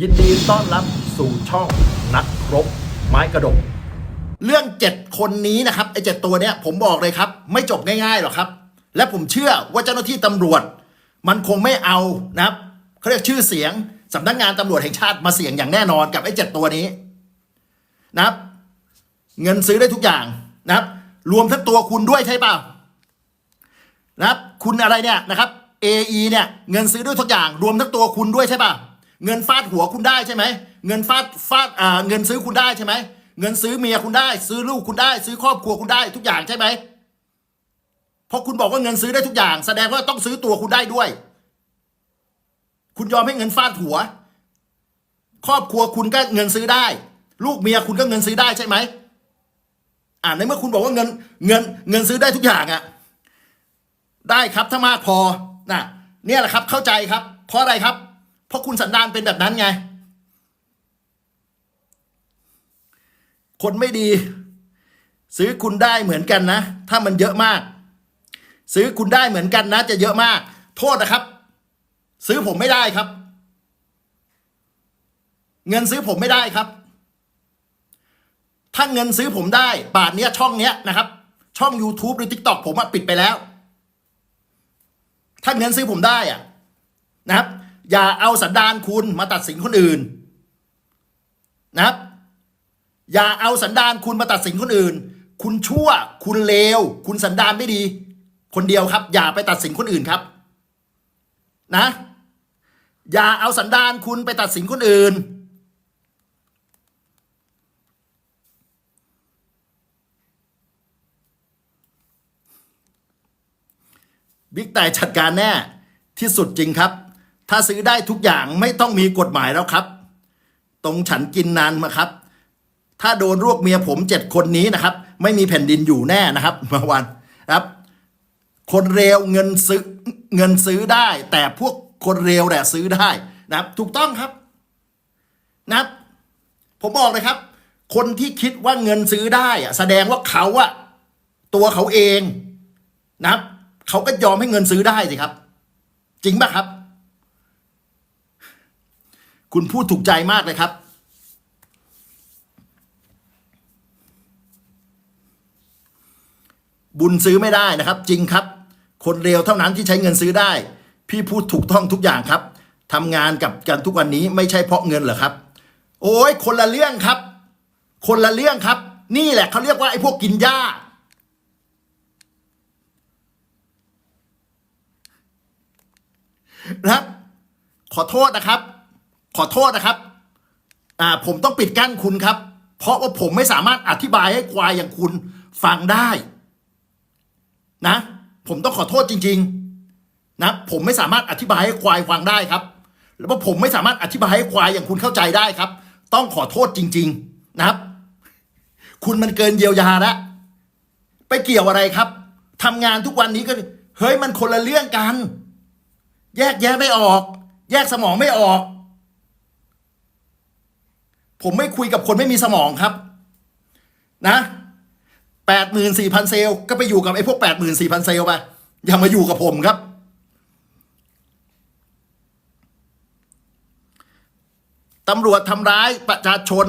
ยินดีต้อนรับสู่ช่องนักรบไม้กระดก เรื่องเจ็ดคนนี้นะครับไอ้เจ็ดตัวเนี้ยผมบอกเลยครับ ไม่จบง่ายๆหรอกครับ และผมเชื่อว่าเจ้าหน้าที่ตำรวจ มันคงไม่เอานะครับเขาเรียกชื่อเสียงสำนักงานตำรวจแห่งชาติมาเสี่ยงอย่างแน่นอนกับไอ้เจ็ดตัวนี้นะครับ เงินซื้อได้ทุกอย่างนะครับ รวมทั้งตัวคุณด้วยใช่เปล่านะครับ คุณอะไรเนี่ยนะครับ AE เนี่ยเงินซื้อด้วยทุกอย่าง รวมทั้งตัวคุณด้วยใช่ป่ะ เงินฟาดหัวคุณได้ใช่ไหมเงินฟาดฟาดอ่าเงินซื้อคุณได้ใช่ไหมเงินซื้อเมียคุณได้ ซื้อลูกคุณได้ ซื้อครอบครัวคุณได้ทุกอย่างใช่ไหมเพราะคุณบอกว่าเงินซื้อได้ทุกอย่าง แสดงว่าต้องซื้อตัวคุณได้ด้วย คุณยอมให้เงินฟาดหัว ครอบครัวคุณก็เงินซื้อได้ ลูกเมียคุณก็เงินซื้อได้ใช่ไหมอ่าในเมื่อคุณบอกว่าเงินเงินเงินซื้อได้ทุกอย่างอะได้ครับถ้ามากพอนะเนี่ยแหละครับเข้าใจครับ เพราะอะไรครับ เพราะคุณสันดานเป็นแบบนั้นไง คนไม่ดี ซื้อคุณได้เหมือนกันนะ ถ้ามันเยอะมาก ซื้อคุณได้เหมือนกันนะ จะเยอะมาก โทษนะครับ ซื้อผมไม่ได้ครับ เงินซื้อผมไม่ได้ครับ ถ้าเงินซื้อผมได้ บาทเนี้ยช่องเนี้ยนะครับ ช่อง YouTube หรือ TikTok ผมอะปิดไปแล้ว ถ้าเงินซื้อผมได้อะนะครับ อย่าเอาสันดานคุณมาตัดสินคนอื่นนะครับ อย่าเอาสันดานคุณมาตัดสินคนอื่น คุณชั่ว คุณเลว คุณสันดานไม่ดี คนเดียวครับ อย่าไปตัดสินคนอื่นครับ นะ อย่าเอาสันดานคุณไปตัดสินคนอื่นบิ๊กแต่จัดการแน่ที่สุดจริงครับ ถ้าซื้อได้ทุกอย่างไม่ต้องมีกฎหมายแล้วครับ ตรงฉันกินนานมาครับ ถ้าโดนรวกเมียผมเจ็ดคนนี้นะครับ ไม่มีแผ่นดินอยู่แน่นะครับเมื่อวันครับ คนเร็วเงินซื้อเงินซื้อได้ แต่พวกคนเร็วแหละซื้อได้นะครับ ถูกต้องครับนะครับ ผมบอกเลยครับ คนที่คิดว่าเงินซื้อได้อะแสดงว่าเขาอะตัวเขาเองนะครับเขาก็ยอมให้เงินซื้อได้สิครับ จริงป่ะครับ คุณพูดถูกใจมากเลยครับ บุญซื้อไม่ได้นะครับ จริงครับ คนเร็วเท่านั้นที่ใช้เงินซื้อได้ พี่พูดถูกต้องทุกอย่างครับทำงานกับกันทุกวันนี้ไม่ใช่เพราะเงินเหรอครับ โอ้ยคนละเรื่องครับ คนละเรื่องครับ นี่แหละเขาเรียกว่าไอ้พวกกินหญ้านะครับขอโทษนะครับ ขอโทษนะครับอ่าผมต้องปิดกั้นคุณครับ เพราะว่าผมไม่สามารถอธิบายให้ควายอย่างคุณฟังได้ นะ ผมต้องขอโทษจริง ๆ นะ ผมไม่สามารถอธิบายให้ควายฟังได้ครับแล้วก็ผมไม่สามารถอธิบายให้ควายอย่างคุณเข้าใจได้ครับ ต้องขอโทษจริง ๆ นะครับ คุณมันเกินเยียวยาแล้วไปเกี่ยวอะไรครับทำงานทุกวันนี้ก็เฮ้ยมันคนละเรื่องกัน แยกแยะไม่ออก แยกสมองไม่ออก ผมไม่คุยกับคนไม่มีสมองครับ นะแปดหมื่นสี่พันเซลก็ไปอยู่กับไอ้พวกแปดหมื่นสี่พันเซลไปอย่ามาอยู่กับผมครับ ตำรวจทำร้ายประชาชน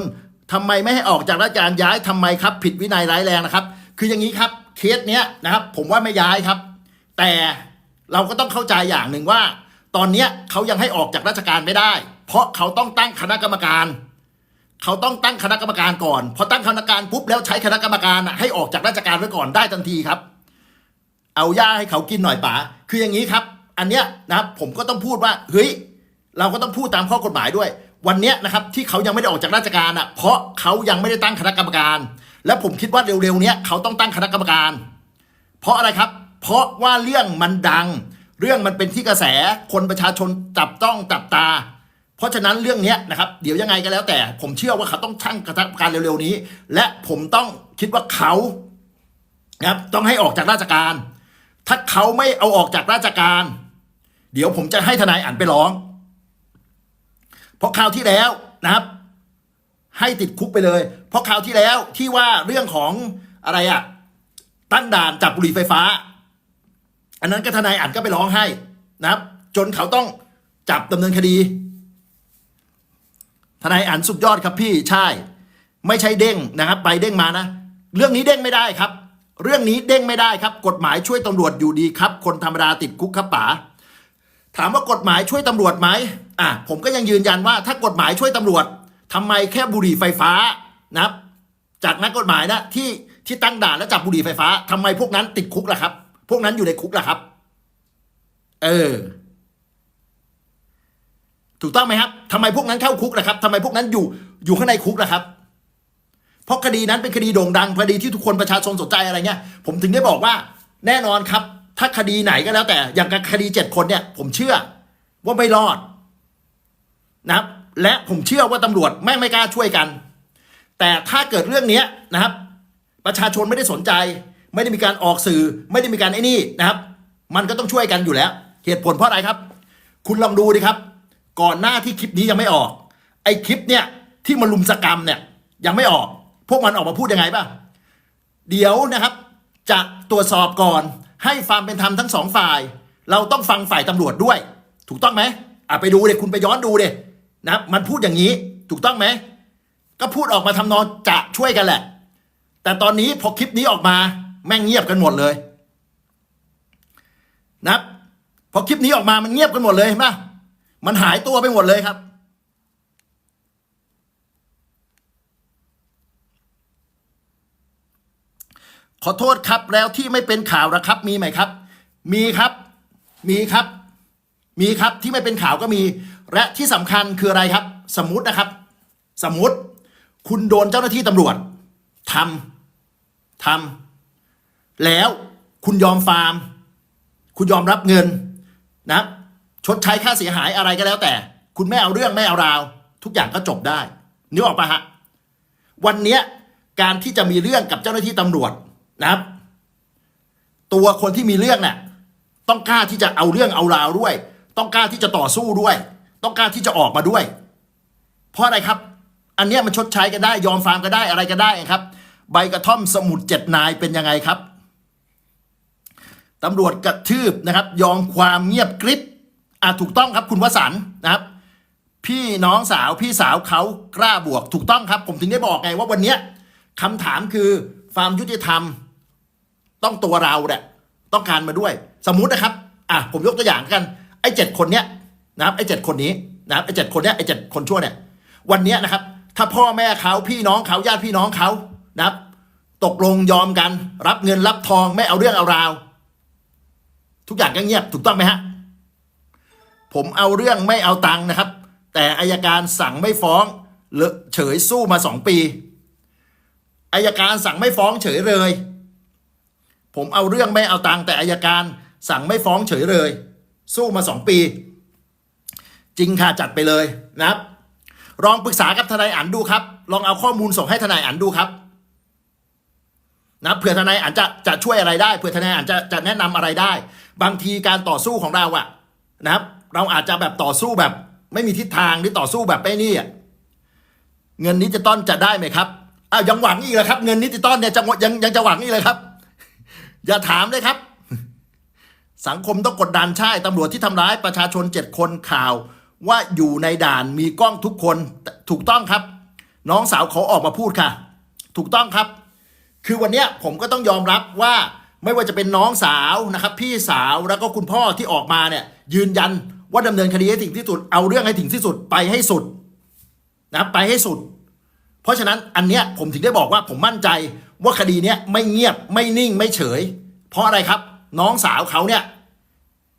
ทำไมไม่ให้ออกจากราชการย้ายทำไมครับ ผิดวินัยร้ายแรงนะครับ คืออย่างนี้ครับ เคสเนี้ยนะครับ ผมว่าไม่ย้ายครับ แต่เราก็ต้องเข้าใจอย่างหนึ่งว่า ตอนเนี้ยเขายังให้ออกจากราชการไม่ได้ เพราะเขาต้องตั้งคณะกรรมการ เขาต้องตั้งคณะกรรมการก่อน พอตั้งคณะกรรมการปุ๊บแล้วใช้คณะกรรมการน่ะให้ออกจากราชการไว้ก่อนได้ทันทีครับ เอาหญ้าให้เขากินหน่อยป๋าคืออย่างนี้ครับ อันเนี้ยนะครับผมก็ต้องพูดว่าเฮ้ยเราก็ต้องพูดตามข้อกฎหมายด้วย วันเนี้ยนะครับที่เขายังไม่ได้ออกจากราชการอะ เพราะเขายังไม่ได้ตั้งคณะกรรมการ และผมคิดว่าเร็วๆเนี้ยเขาต้องตั้งคณะกรรมการ เพราะอะไรครับ เพราะว่าเรื่องมันดัง เรื่องมันเป็นที่กระแสคนประชาชนจับต้องจับตา ราะฉะนั้นเรื่องนี้นะครับเดี๋ยวยังไงก็แล้วแต่ ผมเชื่อว่าเขาต้องชั่งกระทำการเร็วๆนี้ และผมต้องคิดว่าเขานะครับต้องให้ออกจากราชการ ถ้าเขาไม่เอาออกจากราชการ เดี๋ยวผมจะให้ทนายอ่านไปร้อง เพราะคราวที่แล้วนะครับ ให้ติดคุกไปเลย เพราะคราวที่แล้วที่ว่าเรื่องของอะไรอะตั้งด่านจับบุหรี่ไฟฟ้า อันนั้นก็ทนายอ่านก็ไปร้องให้นะครับ จนเขาต้องจับดำเนินคดี ทนายอันสุดยอดครับพี่ใช่ ไม่ใช่เด้งนะครับ ไปเด้งมานะ เรื่องนี้เด้งไม่ได้ครับ เรื่องนี้เด้งไม่ได้ครับ กฎหมายช่วยตำรวจอยู่ดีครับ คนธรรมดาติดคุกครับป๋าถามว่ากฎหมายช่วยตำรวจไหมอะผมก็ยังยืนยันว่า ถ้ากฎหมายช่วยตำรวจทำไมแค่บุหรี่ไฟฟ้านะครับ จากนักกฎหมายนะที่ที่ตั้งด่านแล้วจับบุหรี่ไฟฟ้าทำไมพวกนั้นติดคุกล่ะครับ พวกนั้นอยู่ในคุกล่ะครับ เออ ถูกต้องไหมครับทำไมพวกนั้นเข้าคุกล่ะครับทำไมพวกนั้นอยู่อยู่ข้างในคุกล่ะครับ เพราะคดีนั้นเป็นคดีโด่งดังคดีที่ทุกคนประชาชนสนใจอะไรเงี้ย ผมถึงได้บอกว่าแน่นอนครับ ถ้าคดีไหนก็แล้วแต่อย่างกับคดีเจ็ดคนเนี่ย ผมเชื่อว่าไม่รอดนะครับ และผมเชื่อว่าตำรวจไม่ไม่กล้าช่วยกัน แต่ถ้าเกิดเรื่องนี้นะครับ ประชาชนไม่ได้สนใจ ไม่ได้มีการออกสื่อ ไม่ได้มีการไอ้นี่นะครับ มันก็ต้องช่วยกันอยู่แล้ว เหตุผลเพราะอะไรครับ คุณลองดูดิครับ ก่อนหน้าที่คลิปนี้ยังไม่ออก ไอ้คลิปเนี่ยที่มาลุมสกรรมเนี่ยยังไม่ออก พวกมันออกมาพูดยังไงบ้างเดี๋ยวนะครับ จะตรวจสอบก่อน ให้ความเป็นธรรมทั้งสองฝ่าย เราต้องฟังฝ่ายตำรวจด้วย ถูกต้องไหมอะไปดูเลยคุณไปย้อนดูเลยนะมันพูดอย่างนี้ถูกต้องไหมก็พูดออกมาทำนองจะช่วยกันแหละ แต่ตอนนี้พอคลิปนี้ออกมาแม่งเงียบกันหมดเลยนะพอคลิปนี้ออกมามันเงียบกันหมดเลยเห็นปะ มันหายตัวไปหมดเลยครับ ขอโทษครับแล้วที่ไม่เป็นข่าวนะครับ มีไหมครับ มีครับ มีครับ มีครับที่ไม่เป็นข่าวก็มี และที่สำคัญคืออะไรครับ สมมตินะครับ สมมติ คุณโดนเจ้าหน้าที่ตำรวจทำทำแล้วคุณยอมฟาร์ม คุณยอมรับเงินนะครับ ชดใช้ค่าเสียหายอะไรก็แล้วแต่ คุณไม่เอาเรื่องไม่เอาราว ทุกอย่างก็จบได้นึกออกปะฮะวันเนี้ยการที่จะมีเรื่องกับเจ้าหน้าที่ตำรวจนะครับ ตัวคนที่มีเรื่องเนี่ยต้องกล้าที่จะเอาเรื่องเอาราวด้วย ต้องกล้าที่จะต่อสู้ด้วย ต้องกล้าที่จะออกมาด้วย เพราะอะไรครับ อันเนี้ยมันชดใช้กันได้ ยอมฟาร์มก็ได้อะไรก็ได้ครับ ใบกระท่อมสมุดเจ็ดนายเป็นยังไงครับตำรวจกระทืบนะครับ ยอมความเงียบกริบ อะถูกต้องครับคุณวสันนะครับ พี่น้องสาวพี่สาวเขากล้าบวกถูกต้องครับ ผมถึงได้บอกไงว่าวันเนี้ยคำถามคือความยุติธรรม ต้องตัวเราเนี่ยต้องการมาด้วย สมมุตินะครับอะผมยกตัวอย่างกันไอ้เจ็ดคนเนี้ยนะครับไอ้เจ็ดคนนี้นะครับไอ้เจ็ดคนเนี้ยไอ้เจ็ดคนชั่วเนี่ยวันเนี้ยนะครับ ถ้าพ่อแม่เขาพี่น้องเขาญาติพี่น้องเขานะครับ ตกลงยอมกัน รับเงินรับทองไม่เอาเรื่องเอาราว ทุกอย่างก็เงียบถูกต้องไหมฮะ ผมเอาเรื่องไม่เอาตังค์นะครับ แต่อายการสั่งไม่ฟ้องเฉยสู้มาสองปีอายการสั่งไม่ฟ้องเฉยเลย ผมเอาเรื่องไม่เอาตังค์แต่อายการสั่งไม่ฟ้องเฉยเลย สู้มาสองปี จริงค่ะจัดไปเลยนะครับลองปรึกษากับทนายอันดูครับ ลองเอาข้อมูลส่งให้ทนายอันดูครับนะเผื่อทนายอันจะจะช่วยอะไรได้เผื่อทนายอันจะจะแนะนำอะไรได้ บางทีการต่อสู้ของเราอะนะครับ เราอาจจะแบบต่อสู้แบบ ไม่มีทิศทางหรือต่อสู้แบบไม่นี่อะเงินนิจิตอลจะได้ไหมครับอ้าวยังหวังอีกเหรอครับ เงินนิจิตอลเนี่ยจะยังยังจะหวังอีกเลยครับ อย่าถามเลยครับ สังคมต้องกดดันใช่ตำรวจที่ทำร้ายประชาชนเจ็ดคนข่าว ว่าอยู่ในด่านมีกล้องทุกคนถูกต้องครับ น้องสาวเขาออกมาพูดค่ะ ถูกต้องครับ คือวันเนี้ยผมก็ต้องยอมรับว่าไม่ว่าจะเป็นน้องสาวนะครับ พี่สาวแล้วก็คุณพ่อที่ออกมาเนี่ย ยืนยัน ว่าดำเนินคดีให้ถึงที่สุด เอาเรื่องให้ถึงที่สุดไปให้สุดนะครับไปให้สุด เพราะฉะนั้นอันเนี้ยผมถึงได้บอกว่าผมมั่นใจว่าคดีเนี้ยไม่เงียบไม่นิ่งไม่เฉย เพราะอะไรครับ น้องสาวเขาเนี่ย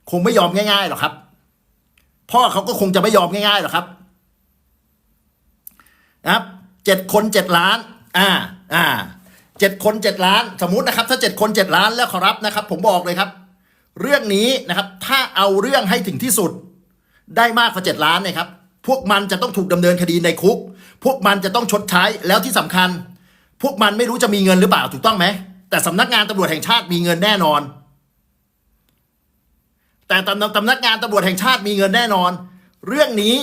คงไม่ยอมง่ายๆหรอกครับ พ่อเขาก็คงจะไม่ยอมง่ายๆหรอกครับนะครับเจ็ดคนเจ็ดล้าน อ่า อ่าเจ็ดคนเจ็ดล้าน สมมุตินะครับ ถ้าเจ็ดคนเจ็ดล้านแล้วขอรับนะครับ ผมบอกเลยครับ เรื่องนี้นะครับ ถ้าเอาเรื่องให้ถึงที่สุด ได้มากกว่าเจ็ดล้านเนี่ยครับ พวกมันจะต้องถูกดำเนินคดีในคุก พวกมันจะต้องชดใช้แล้วที่สำคัญ พวกมันไม่รู้จะมีเงินหรือเปล่าถูกต้องไหมแต่สำนักงานตำรวจแห่งชาติมีเงินแน่นอน แต่ตำตำนักงานตำรวจแห่งชาติมีเงินแน่นอน เรื่องนี้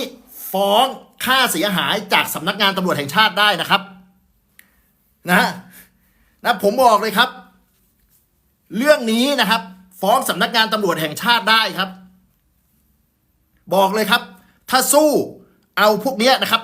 ฟ้องค่าเสียหายจากสำนักงานตำรวจแห่งชาติได้นะครับนะนะผมบอกเลยครับ เรื่องนี้นะครับ ฟ้องสำนักงานตำรวจแห่งชาติได้ครับ บอกเลยครับ ถ้าสู้เอาพวกเนี้ยนะครับ